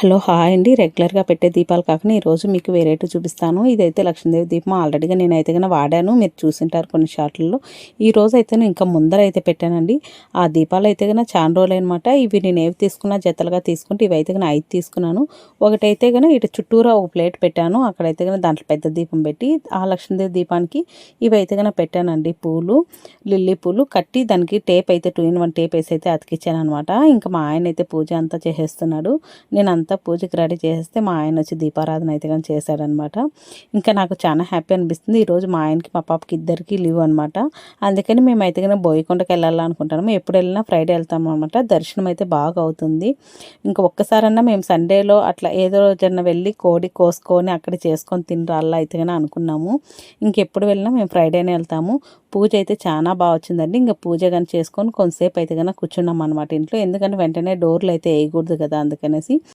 Hello hi అండి. రెగ్యులర్గా పెట్టే దీపాలు కాకుండా ఈరోజు మీకు వెరైటీ చూపిస్తాను. ఇదైతే లక్ష్మీదేవి దీపం. ఆల్రెడీగా నేనైతే కన్నా వాడాను. మీరు చూసింటారు కొన్ని షాట్లలో. ఈరోజు అయితే నేను ఇంకా ముందర అయితే పెట్టానండి. ఆ దీపాలు అయితే కన్నా చాలా రోజులు అనమాట ఇవి నేను ఏవి తీసుకున్నా జతలుగా తీసుకుంటే ఇవి అయితే కన్నా ఐదు తీసుకున్నాను. ఒకటైతే కన్నా ఇటు చుట్టూరా ఒక ప్లేట్ పెట్టాను. అక్కడైతే కన్నా దాంట్లో పెద్ద దీపం పెట్టి ఆ లక్ష్మీదేవి దీపానికి ఇవి అయితే కన్నా పెట్టానండి. పూలు లిల్లీ పూలు కట్టి దానికి టేప్ అయితే టూ ఇన్ వన్ టేప్ వేసి అయితే అతికిచ్చాను అనమాట ఇంకా మా ఆయన అయితే పూజ అంతా చేసేస్తున్నాడు. నేను అంతా పూజకి రెడీ చేస్తే మా ఆయన వచ్చి దీపారాధన అయితే కానీ చేశాడనమాట. ఇంకా నాకు చాలా హ్యాపీ అనిపిస్తుంది. ఈరోజు మా ఆయనకి మా పాపకి ఇద్దరికి లీవ్ అనమాట అందుకని మేము అయితే కానీ బోయకొండకి వెళ్ళాలనుకుంటాము ఎప్పుడు వెళ్ళినా ఫ్రైడే వెళ్తాము అనమాట దర్శనం అయితే బాగా అవుతుంది. ఇంకా ఒక్కసారన్నా మేము సండేలో అట్లా ఏదో రోజన్నా వెళ్ళి కోడి కోసుకొని అక్కడ చేసుకొని తినరాళ్ళ అయితే కానీ అనుకున్నాము. ఇంకెప్పుడు వెళ్ళినా మేము ఫ్రైడేనే వెళ్తాము. పూజ అయితే చాలా బాగా వచ్చిందండి. ఇంకా పూజ కానీ చేసుకొని కొంతసేపు అయితే కానీ కూర్చున్నాం అనమాట ఇంట్లో. ఎందుకంటే వెంటనే డోర్లు అయితే వేయకూడదు కదా అందుకనేసి.